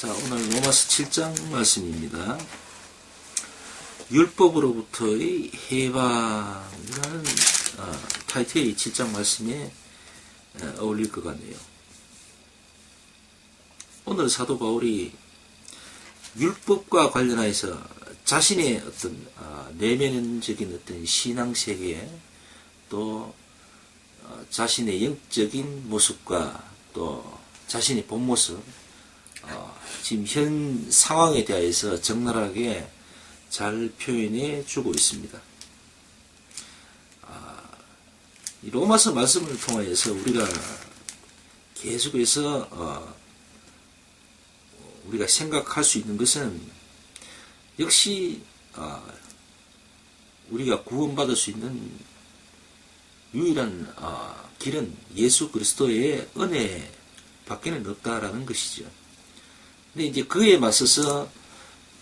자, 오늘 로마서 7장 말씀입니다. 율법으로부터의 해방이라는 어, 타이틀이 7장 말씀에 어, 어울릴 것 같네요. 오늘 사도 바울이 율법과 관련해서 자신의 어떤 어, 내면적인 어떤 신앙 세계 또 어, 자신의 영적인 모습과 또 자신의 본 모습 어, 지금 현 상황에 대해서 적나라하게 잘 표현해 주고 있습니다. 아, 이 로마서 말씀을 통하여서 우리가 계속해서 어, 우리가 생각할 수 있는 것은 역시 어, 우리가 구원받을 수 있는 유일한 어, 길은 예수 그리스도의 은혜 밖에는 없다라는 것이죠. 근데 이제 그에 맞서서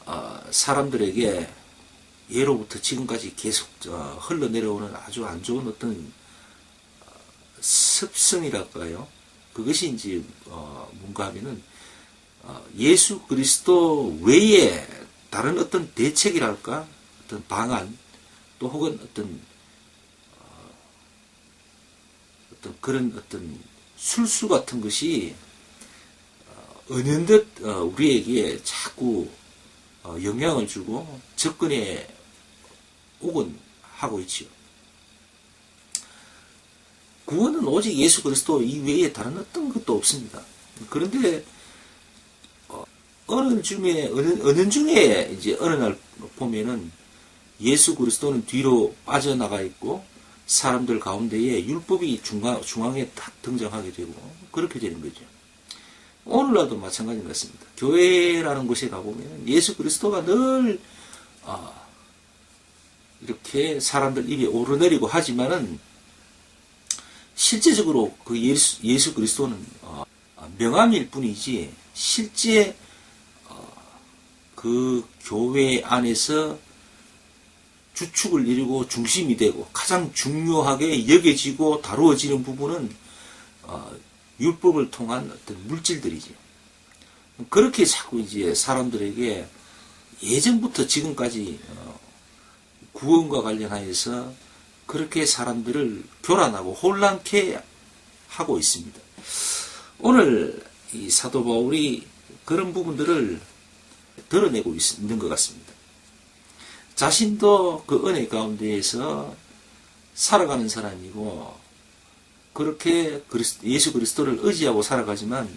어, 사람들에게 예로부터 지금까지 계속 어, 흘러내려오는 아주 안 좋은 어떤 어, 습성이랄까요? 그것이 이제 어, 뭔가 하면은 어, 예수 그리스도 외에 다른 어떤 대책이랄까, 어떤 방안, 또 혹은 어떤 어, 어떤 그런 어떤 술수 같은 것이 어, 은연듯 어, 우리에게 자꾸 어, 영향을 주고 접근해 오곤 하고 있지요. 구원은 오직 예수 그리스도 이외에 다른 어떤 것도 없습니다. 그런데 어느 중에 어느, 어느 중에 이제 어느 날 보면은 예수 그리스도는 뒤로 빠져나가 있고 사람들 가운데에 율법이 중앙, 중앙에 딱 등장하게 되고 그렇게 되는 거죠. 오늘날도 마찬가지 같습니다. 교회라는 곳에 가보면 예수 그리스도가 늘 아, 이렇게 사람들 입에 오르내리고 하지만은 실제적으로 그 예수, 예수 그리스도는 어, 명함일 뿐이지 실제 어, 그 교회 안에서 주축을 이루고 중심이 되고 가장 중요하게 여겨지고 다루어지는 부분은 어, 율법을 통한 어떤 물질들이지. 그렇게 자꾸 이제 사람들에게 예전부터 지금까지 어, 구원과 관련하여서 그렇게 사람들을 교란하고 혼란케 하고 있습니다. 오늘 이 사도 바울이 그런 부분들을 드러내고 있는 것 같습니다. 자신도 그 은혜 가운데에서 살아가는 사람이고 그렇게 예수 그리스도를 의지하고 살아가지만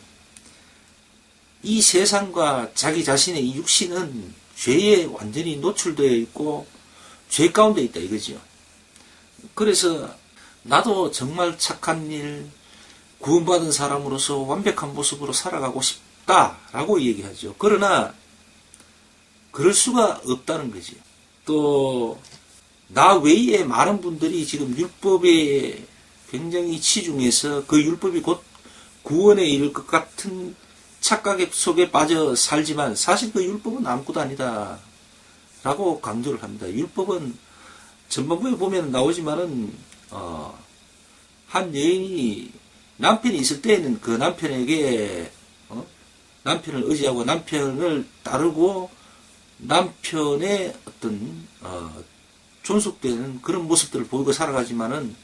이 세상과 자기 자신의 육신은 죄에 완전히 노출되어 있고 죄 가운데 있다 이거죠. 그래서 나도 정말 착한 일, 구원받은 사람으로서 완벽한 모습으로 살아가고 싶다라고 얘기하죠. 그러나 그럴 수가 없다는 거지. 또 나 외에 많은 분들이 지금 율법에 굉장히 치중해서 그 율법이 곧 구원에 이를 것 같은 착각 속에 빠져 살지만 사실 그 율법은 아무것도 아니다. 라고 강조를 합니다. 율법은 전반부에 보면 나오지만은, 어, 한 여인이 남편이 있을 때에는 그 남편에게, 어? 남편을 의지하고 남편을 따르고 남편의 어떤 어, 존속되는 그런 모습들을 보이고 살아가지만은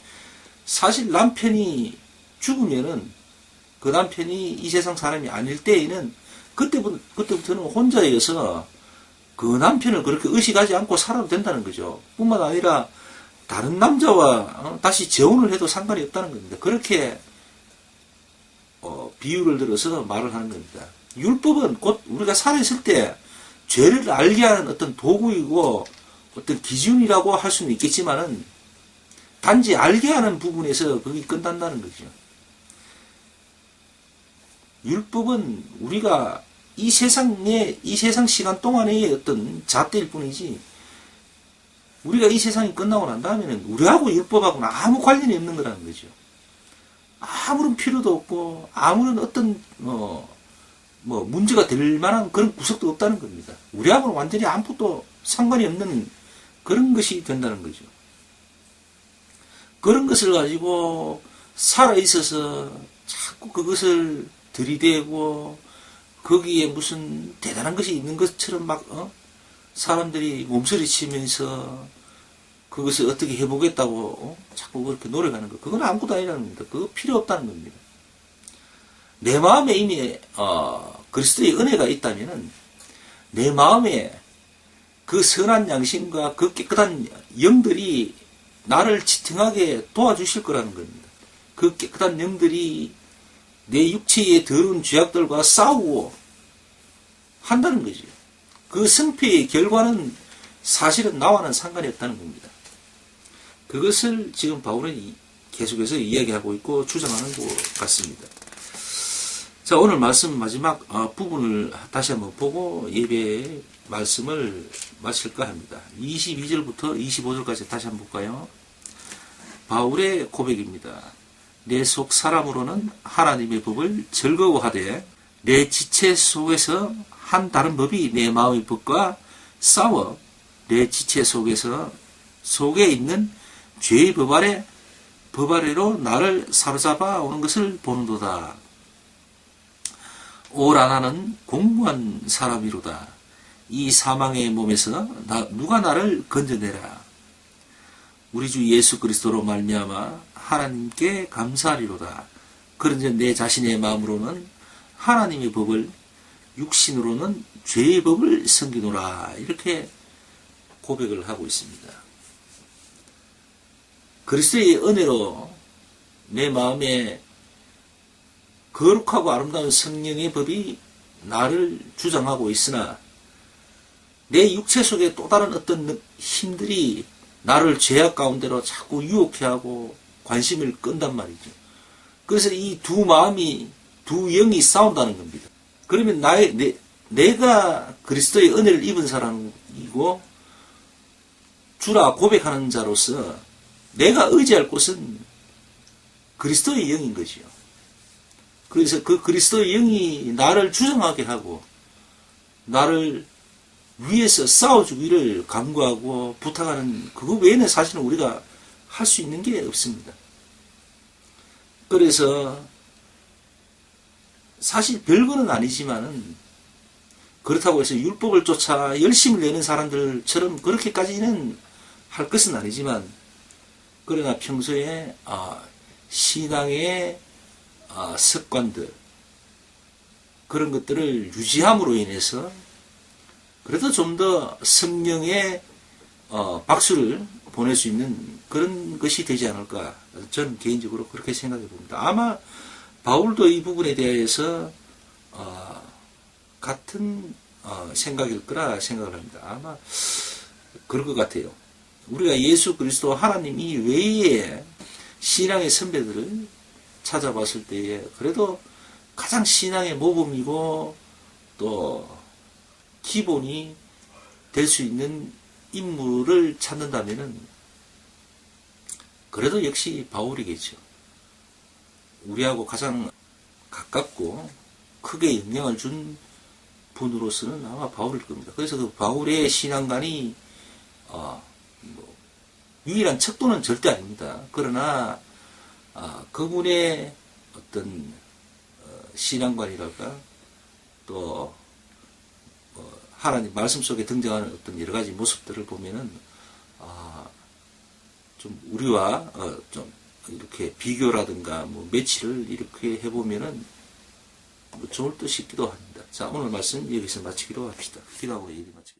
사실 남편이 죽으면은 그 남편이 이 세상 사람이 아닐 때에는 그때부터 그때부터는 혼자여서 그 남편을 그렇게 의식하지 않고 살아도 된다는 거죠. 뿐만 아니라 다른 남자와 어, 다시 재혼을 해도 상관이 없다는 겁니다. 그렇게 어, 비유를 들어서 말을 하는 겁니다. 율법은 곧 우리가 살아있을 때 죄를 알게 하는 어떤 도구이고 어떤 기준이라고 할 수는 있겠지만은 단지 알게 하는 부분에서 그게 끝난다는 거죠. 율법은 우리가 이 세상에, 이 세상 시간 동안의 어떤 잣대일 뿐이지, 우리가 이 세상이 끝나고 난 다음에는 우리하고 율법하고는 아무 관련이 없는 거라는 거죠. 아무런 필요도 없고, 아무런 어떤, 어, 뭐 문제가 될 만한 그런 구석도 없다는 겁니다. 우리하고는 완전히 아무것도 상관이 없는 그런 것이 된다는 거죠. 그런 것을 가지고 살아 있어서 자꾸 그것을 들이대고 거기에 무슨 대단한 것이 있는 것처럼 막 어? 사람들이 몸서리치면서 그것을 어떻게 해보겠다고 어? 자꾸 그렇게 노력하는 거 그건 아무것도 아니라는 겁니다. 그거 필요 없다는 겁니다. 내 마음에 이미 어, 그리스도의 은혜가 있다면은 내 마음에 그 선한 양심과 그 깨끗한 영들이 나를 지탱하게 도와주실 거라는 겁니다. 그 깨끗한 영들이 내 육체의 더러운 죄악들과 싸우고 한다는 거죠. 그 승패의 결과는 사실은 나와는 상관이 없다는 겁니다. 그것을 지금 바울은 계속해서 이야기하고 있고 주장하는 것 같습니다. 자, 오늘 말씀 마지막 어, 부분을 다시 한번 보고 예배 말씀을 마칠까 합니다. 22절부터 25절까지 다시 한번 볼까요? 바울의 고백입니다. 내 속 사람으로는 하나님의 법을 즐거워하되 내 지체 속에서 한 다른 법이 내 마음의 법과 싸워 내 지체 속에서 속에 있는 죄의 법 아래 법 아래로 나를 사로잡아 오는 것을 보는도다. 오라나는 공무한 사람이로다. 이 사망의 몸에서 나, 누가 나를 건져내라. 우리 주 예수 그리스도로 말미암아 하나님께 감사하리로다. 그런데 내 자신의 마음으로는 하나님의 법을 육신으로는 죄의 법을 섬기노라. 이렇게 고백을 하고 있습니다. 그리스도의 은혜로 내 마음에 거룩하고 아름다운 성령의 법이 나를 주장하고 있으나 내 육체 속에 또 다른 어떤 힘들이 나를 죄악 가운데로 자꾸 유혹해 하고 관심을 끈단 말이죠. 그래서 이 두 마음이 두 영이 싸운다는 겁니다. 그러면 나의 내, 내가 그리스도의 은혜를 입은 사람이고 주라 고백하는 자로서 내가 의지할 곳은 그리스도의 영인 것이요. 그래서 그 그리스도의 영이 나를 주장하게 하고 나를 위에서 싸워주기를 간구하고 부탁하는 그거 외에는 사실은 우리가 할 수 있는 게 없습니다. 그래서 사실 별거는 아니지만은 그렇다고 해서 율법을 쫓아 열심을 내는 사람들처럼 그렇게까지는 할 것은 아니지만 그러나 평소에 아, 신앙의 아, 습관들 그런 것들을 유지함으로 인해서 그래도 좀더 성령의 어, 박수를 보낼 수 있는 그런 것이 되지 않을까 저는 개인적으로 그렇게 생각해 봅니다. 아마 바울도 이 부분에 대해서 어, 같은 어, 생각일 거라 생각을 합니다. 아마 그럴 것 같아요. 우리가 예수 그리스도 하나님 이 외에 신앙의 선배들을 찾아봤을 때에 그래도 가장 신앙의 모범이고 또 기본이 될 수 있는 인물을 찾는다면은 그래도 역시 바울이겠죠. 우리하고 가장 가깝고 크게 영향을 준 분으로서는 아마 바울일 겁니다. 그래서 그 바울의 신앙관이 어, 뭐 유일한 척도는 절대 아닙니다. 그러나 어, 그분의 어떤 어, 신앙관이랄까 또 어, 하나님 말씀 속에 등장하는 어떤 여러 가지 모습들을 보면은 아, 좀 우리와 어, 좀 이렇게 비교라든가 뭐 매치를 이렇게 해보면은 뭐 좋을 듯 싶기도 합니다. 자 오늘 말씀 여기서 마치기로 합시다. 기도하고 얘기 마치겠습니다.